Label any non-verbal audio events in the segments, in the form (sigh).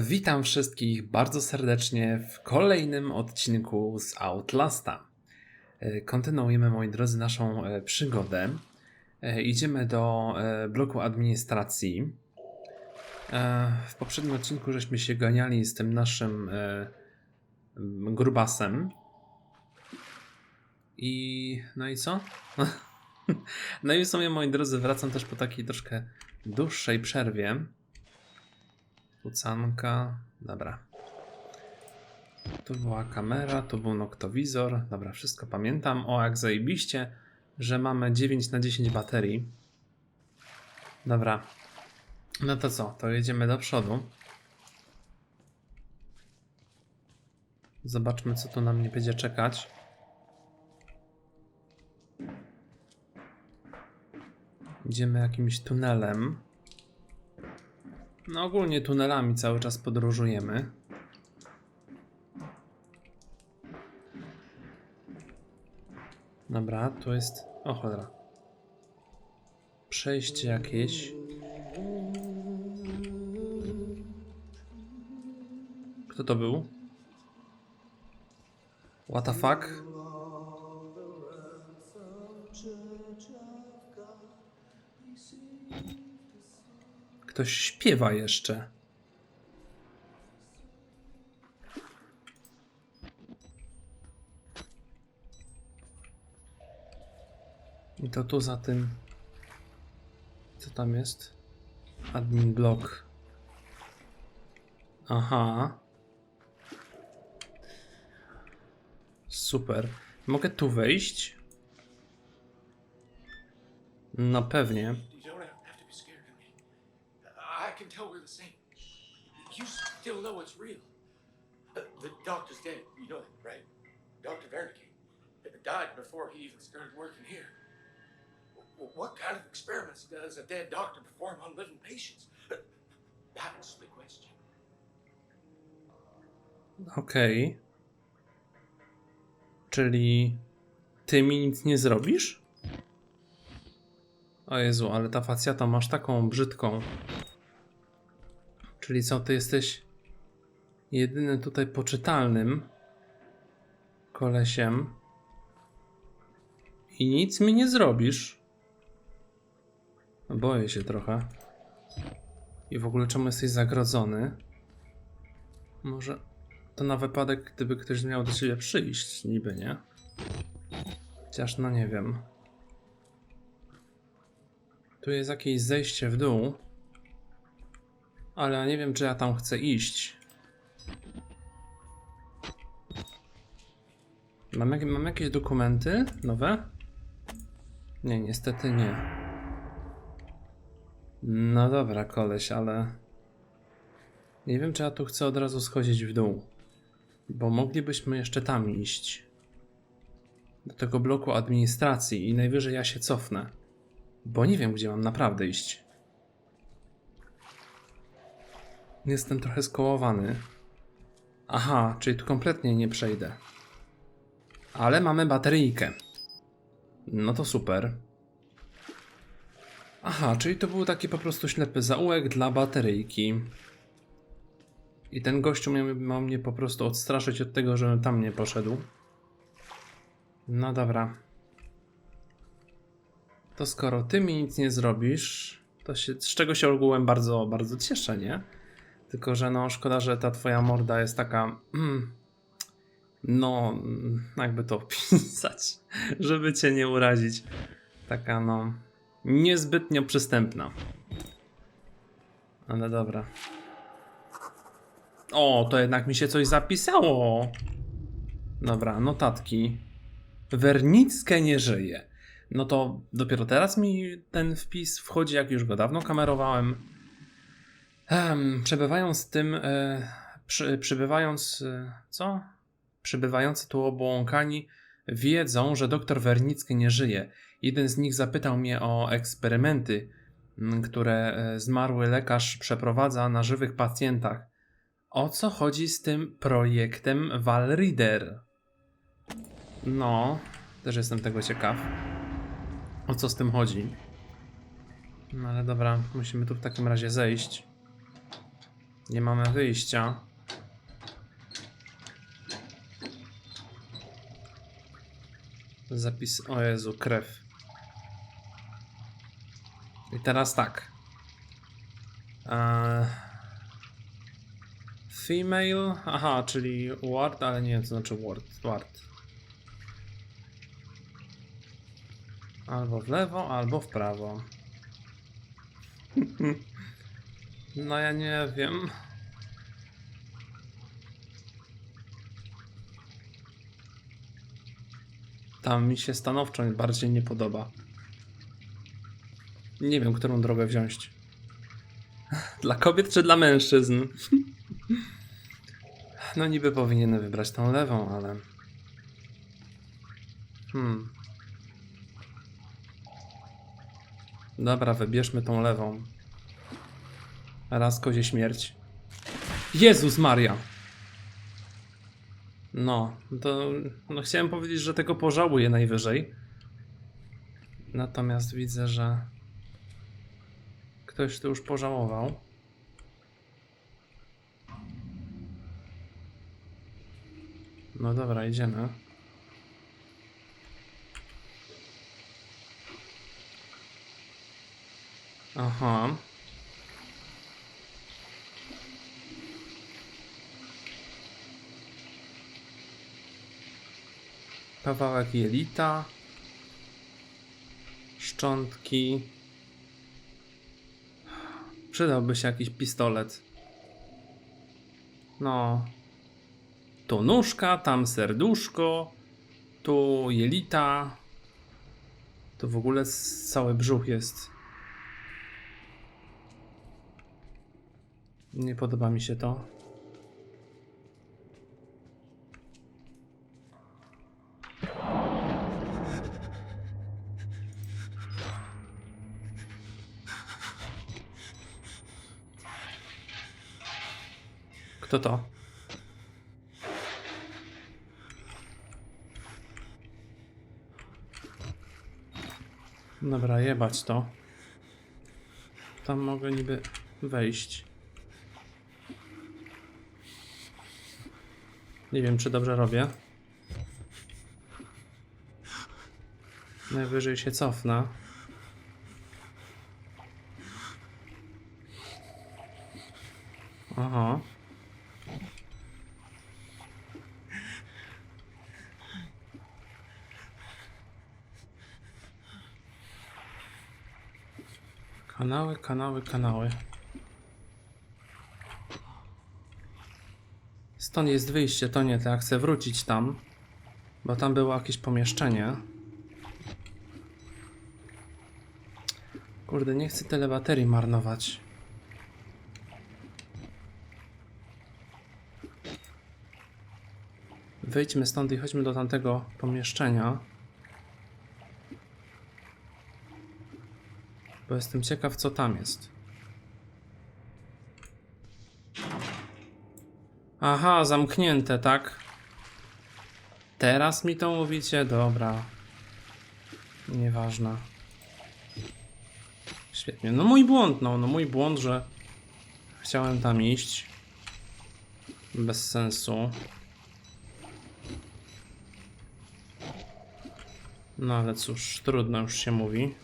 Witam wszystkich bardzo serdecznie w kolejnym odcinku z Outlasta. E, Kontynuujemy, moi drodzy, naszą e, przygodę. E, Idziemy do bloku administracji. W poprzednim odcinku żeśmy się ganiali z tym naszym grubasem. I no i co? (laughs) No i w sumie, moi drodzy, wracam też po takiej troszkę dłuższej przerwie. Kucanka. Dobra. Tu była kamera, tu był noktowizor. Dobra, wszystko pamiętam. O, jak zajebiście, że mamy 9 na 10 baterii. Dobra. No to co? To jedziemy do przodu. Zobaczmy, co tu na mnie będzie czekać. Idziemy jakimś tunelem. No ogólnie tunelami cały czas podróżujemy. Dobra, tu jest... O cholera. Przejście jakieś. Kto to był? What the fuck? Ktoś śpiewa jeszcze. I to tu za tym. Co tam jest? Admin block. Aha. Super. Mogę tu wejść? No pewnie. You don't have to be scared of me. I can tell we're the same. You still know it's real. Uh, The doctor's dead. You know that, right? Dr. Wernicke died before he even started working here. What kind of experiments does a dead doctor perform on living patients? Uh, That's the question. Okej. Czyli ty mi nic nie zrobisz? O Jezu, ale ta facjata masz taką brzydką. Czyli co, ty jesteś jedynym tutaj poczytalnym kolesiem i nic mi nie zrobisz? Boję się trochę. I w ogóle czemu jesteś zagrodzony? Może to na wypadek, gdyby ktoś miał do ciebie przyjść, niby, nie? Chociaż no nie wiem. Tu jest jakieś zejście w dół. Ale nie wiem, czy ja tam chcę iść. Mam, mam jakieś dokumenty nowe? Nie, niestety nie. No dobra, koleś, ale... Nie wiem, czy ja tu chcę od razu schodzić w dół. Bo moglibyśmy jeszcze tam iść. Do tego bloku administracji i najwyżej ja się cofnę. Bo nie wiem, gdzie mam naprawdę iść. Jestem trochę skołowany. Aha, czyli tu kompletnie nie przejdę. Ale mamy bateryjkę. No to super. Aha, czyli to był taki po prostu ślepy zaułek dla bateryjki. I ten gościu miał, miał mnie po prostu odstraszyć od tego, żebym tam nie poszedł. No dobra. To skoro ty mi nic nie zrobisz, to się, z czego się ogółem bardzo, bardzo cieszę, nie? Tylko, że no szkoda, że ta twoja morda jest taka... (clears throat) no, jakby to (laughs) opisać, żeby cię nie urazić. Taka no... Niezbytnio przystępna. Ale dobra. O, to jednak mi się coś zapisało. Dobra, notatki. Wernickie nie żyje. No to dopiero teraz mi ten wpis wchodzi, jak już go dawno kamerowałem. Ehm, przebywając tym, e, przy, przybywając, e, co? Przybywający tu obłąkani wiedzą, że doktor Wernicki nie żyje. Jeden z nich zapytał mnie o eksperymenty, m, które e, zmarły lekarz przeprowadza na żywych pacjentach. O co chodzi z tym projektem Valrider? No, też jestem tego ciekaw. O co z tym chodzi? No ale dobra, musimy tu w takim razie zejść. Nie mamy wyjścia. Zapis. O Jezu, krew. I teraz tak. Eee, female. Aha, czyli ward, ale nie wiem co znaczy ward. Ward. Albo w lewo, albo w prawo. (laughs) No ja nie wiem. Tam mi się stanowczo bardziej nie podoba. Nie wiem, którą drogę wziąć. (laughs) Dla kobiet czy dla mężczyzn? (laughs) No niby powinienem wybrać tą lewą, ale... Hmm. Dobra, wybierzmy tą lewą. Raz kozie śmierć. Jezus Maria! No, to no chciałem powiedzieć, że tego pożałuję najwyżej. Natomiast widzę, że ktoś to już pożałował. No dobra, idziemy. Aha. Kawałek jelita. Szczątki. Przydałby się jakiś pistolet. No. Tu nóżka, tam serduszko, tu jelita. Tu w ogóle cały brzuch jest. Nie podoba mi się to. Kto to? Dobra, jebać to. Tam mogę niby wejść. Nie wiem, czy dobrze robię. Najwyżej się cofnę. Aha. Kanały, kanały, kanały. Stąd jest wyjście, to nie, to ja chcę wrócić tam, bo tam było jakieś pomieszczenie. Kurde, nie chcę tyle baterii marnować. Wyjdźmy stąd i chodźmy do tamtego pomieszczenia. Bo jestem ciekaw, co tam jest. Aha, zamknięte, tak? Teraz mi to mówicie? Dobra. Nieważne. Świetnie. No mój błąd, no, no mój błąd, że chciałem tam iść. Bez sensu. No ale cóż, trudno już się mówi.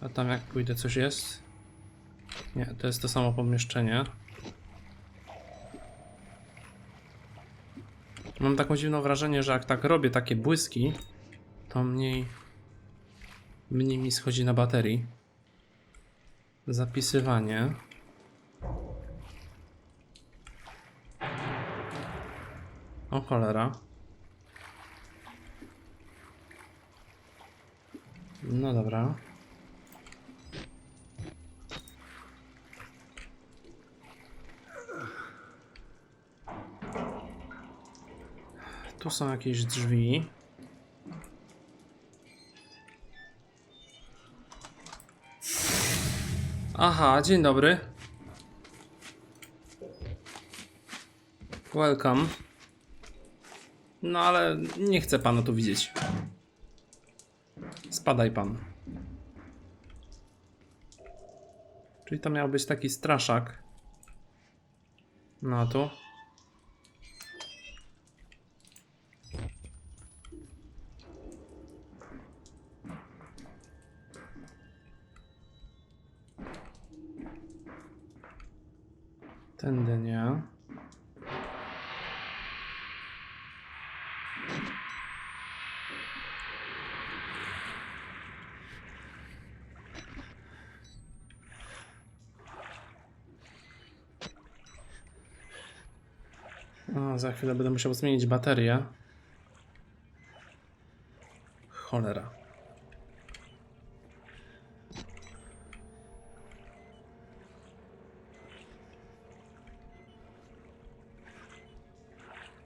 A tam jak pójdę coś jest? Nie, to jest to samo pomieszczenie. Mam taką dziwne wrażenie, że jak tak robię takie błyski, to mniej mniej mi schodzi na baterii. Zapisywanie. O cholera. No dobra. Tu są jakieś drzwi. Aha, dzień dobry. Welcome. No ale nie chcę pana tu widzieć. Spadaj pan. Czyli to miał być taki straszak. No a tu? Tędy nie. No, za chwilę będę musiał zmienić baterię. Cholera.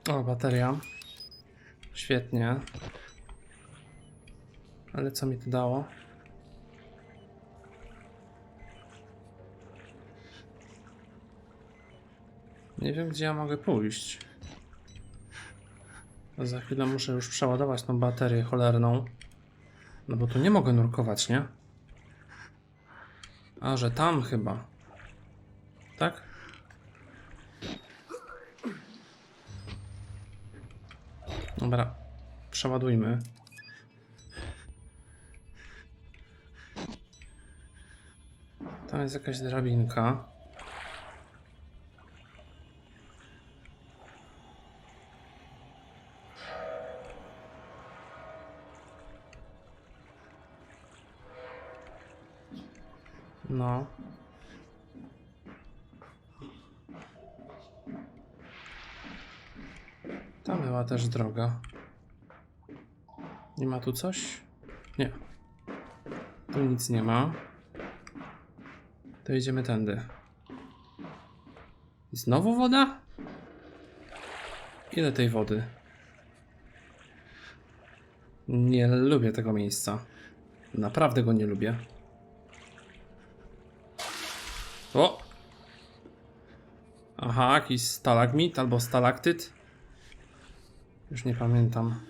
O, bateria. Świetnie. Ale co mi to dało? Nie wiem, gdzie ja mogę pójść. Za chwilę muszę już przeładować tą baterię cholerną. No bo tu nie mogę nurkować, nie? A, że tam chyba. Tak? Dobra, przeładujmy. Tam jest jakaś drabinka. No. Tam była też droga. Nie ma tu coś? Nie. Tu nic nie ma. To idziemy tędy. I znowu woda? Ile tej wody? Nie lubię tego miejsca. Naprawdę go nie lubię. O! Aha, jakiś stalagmit albo stalaktyt. Już nie pamiętam.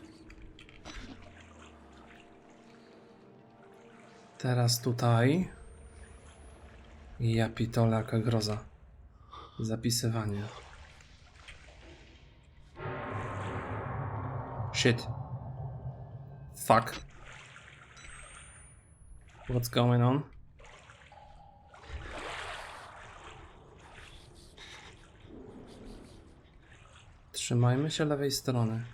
Teraz tutaj. Ja pitole, jaka groza. Zapisywanie. Shit. Fuck. What's going on? Trzymajmy się lewej strony.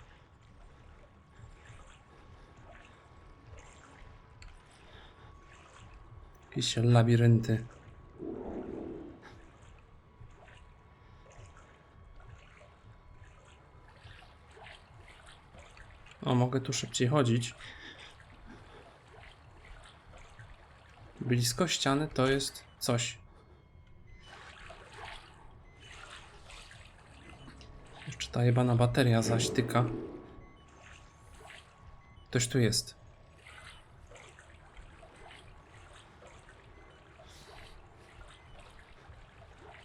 Jakieś labirynty. O, mogę tu szybciej chodzić. Blisko ściany to jest coś. Jeszcze ta jebana bateria zaś tyka. Ktoś tu jest.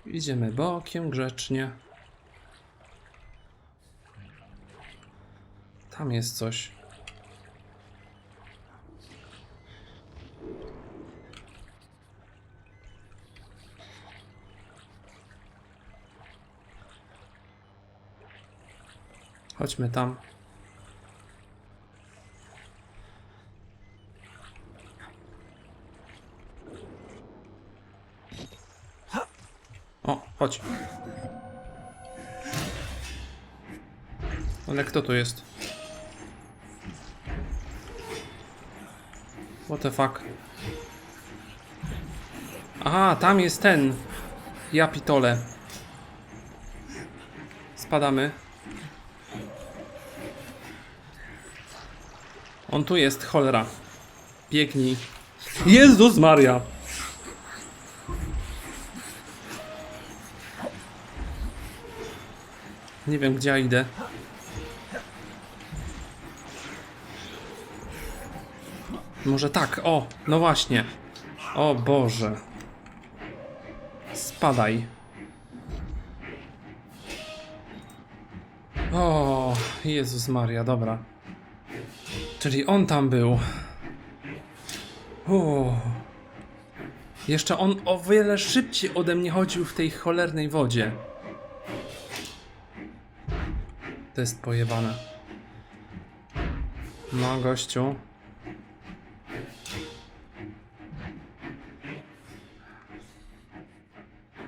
Idziemy bokiem grzecznie. Tam jest coś. Chodźmy tam. O, chodź. Ale kto to jest? What the fuck? Aha, tam jest ten. Ja pitole. Spadamy. On tu jest, cholera. Biegnij. Jezus Maria! Nie wiem, gdzie ja idę. Może tak, o, no właśnie. O Boże. Spadaj. O, Jezus Maria, dobra. Czyli on tam był. O. Jeszcze on o wiele szybciej ode mnie chodził w tej cholernej wodzie. To jest pojebane. No, gościu.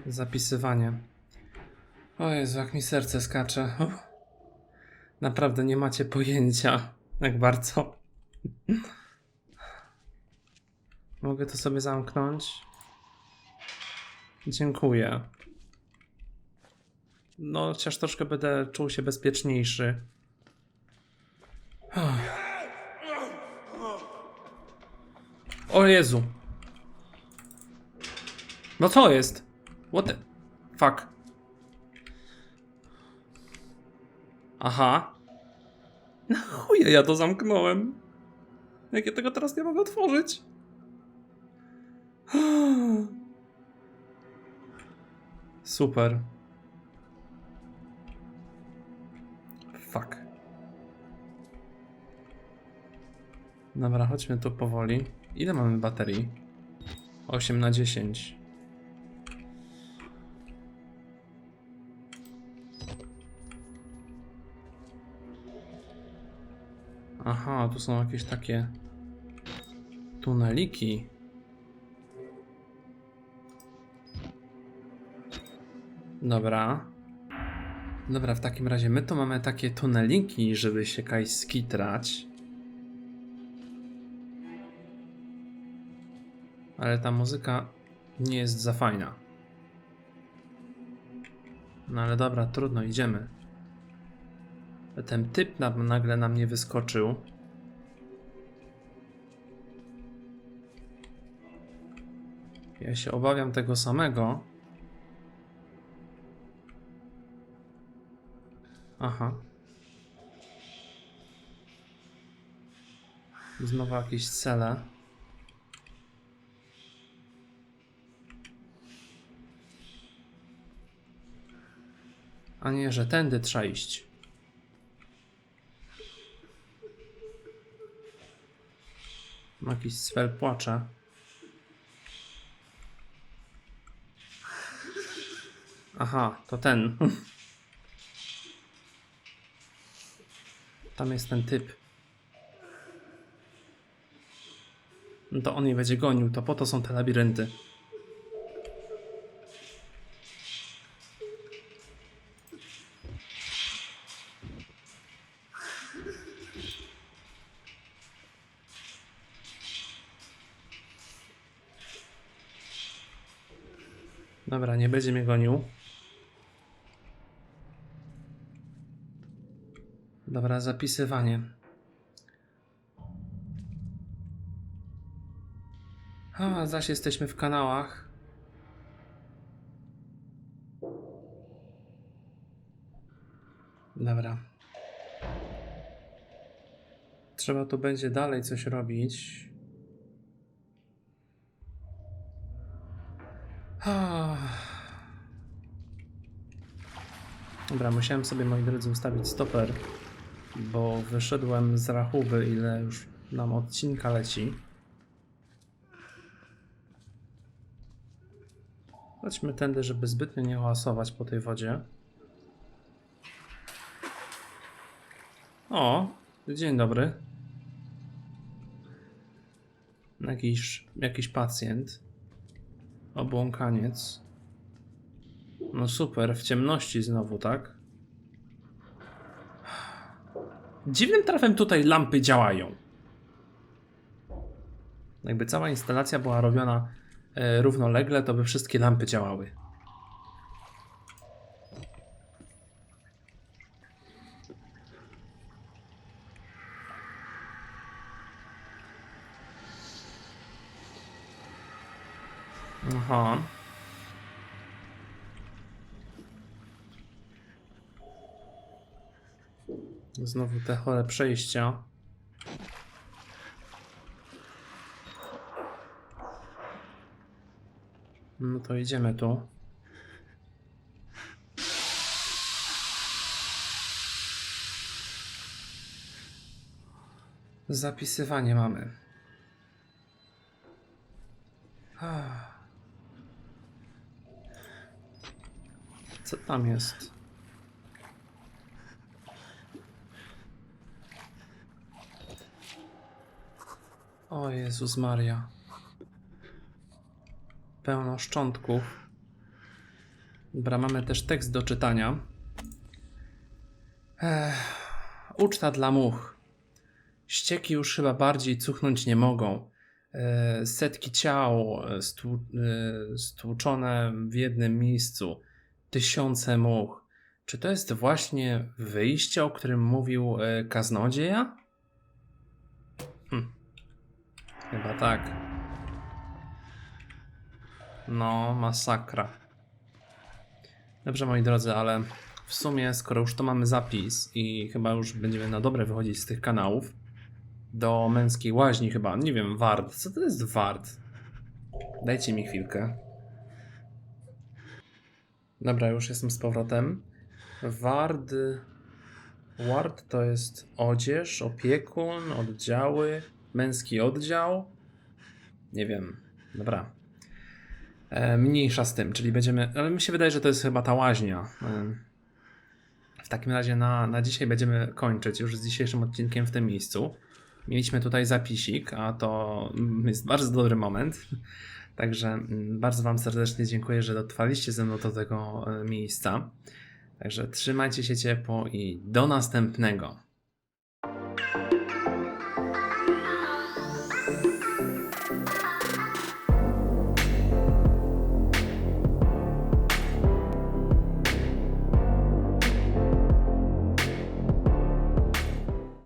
Zapisywanie. O Jezu, jak mi serce skacze. Naprawdę nie macie pojęcia, jak bardzo. Mogę to sobie zamknąć? Dziękuję. No, chociaż troszkę będę czuł się bezpieczniejszy. O Jezu. No co jest? What the... Fuck. Aha. (laughs) Na chuje ja to zamknąłem. Jak ja tego teraz nie mogę otworzyć? (sighs) Super. Fuck. Dobra, chodźmy tu powoli. Ile mamy baterii? 8 na 10. Aha, tu są jakieś takie tuneliki. Dobra. Dobra, w takim razie my tu mamy takie tuneliki, żeby się kaj skitrać. Ale ta muzyka nie jest za fajna. No ale dobra, trudno, idziemy. Ten typ nam, nagle nam nie wyskoczył. Ja się obawiam tego samego. Aha. Znowu jakieś cele. A nie, że tędy trzeba iść. Jakiś sfer płacze. Aha, to ten. (laughs) Tam jest ten typ. No to on jej będzie gonił, to po to są te labirynty. Dobra, nie będzie mnie gonił. Dobra, zapisywanie. A, zaś jesteśmy w kanałach. Dobra. Trzeba tu będzie dalej coś robić. Ah. Dobra, musiałem sobie, moi drodzy, ustawić stoper, bo wyszedłem z rachuby, ile już nam odcinka leci. Chodźmy tędy, żeby zbytnio nie hałasować po tej wodzie. O, dzień dobry. Jakiś, jakiś pacjent. Obłąkaniec. No super, w ciemności znowu, tak? Dziwnym trafem tutaj lampy działają. Jakby cała instalacja była robiona e, równolegle, to by wszystkie lampy działały. Aha. Znowu te chore przejścia. No to idziemy tu. Zapisywanie mamy. Ah. Co tam jest? O Jezus Maria. Pełno szczątków. Dobra, mamy też tekst do czytania. Ech, uczta dla much. Ścieki już chyba bardziej cuchnąć nie mogą. Setki ciał e, stłu, e, stłuczone w jednym miejscu. Tysiące much. Czy to jest właśnie wyjście, o którym mówił e, kaznodzieja? Hm. Chyba tak. No, masakra. Dobrze, moi drodzy, ale w sumie, skoro już to mamy zapis i chyba już będziemy na dobre wychodzić z tych kanałów, do męskiej łaźni chyba, nie wiem, ward. Co to jest ward? Dajcie mi chwilkę. Dobra, już jestem z powrotem. Ward. Ward to jest odzież, opiekun, oddziały, męski oddział. Nie wiem. Dobra. E, mniejsza z tym, czyli będziemy. Ale mi się wydaje, że to jest chyba ta łaźnia. E, w takim razie na, na dzisiaj będziemy kończyć już z dzisiejszym odcinkiem w tym miejscu. Mieliśmy tutaj zapisik, a to jest bardzo dobry moment. Także mm, bardzo Wam serdecznie dziękuję, że dotrwaliście ze mną do tego e, miejsca. Także trzymajcie się ciepło i do następnego.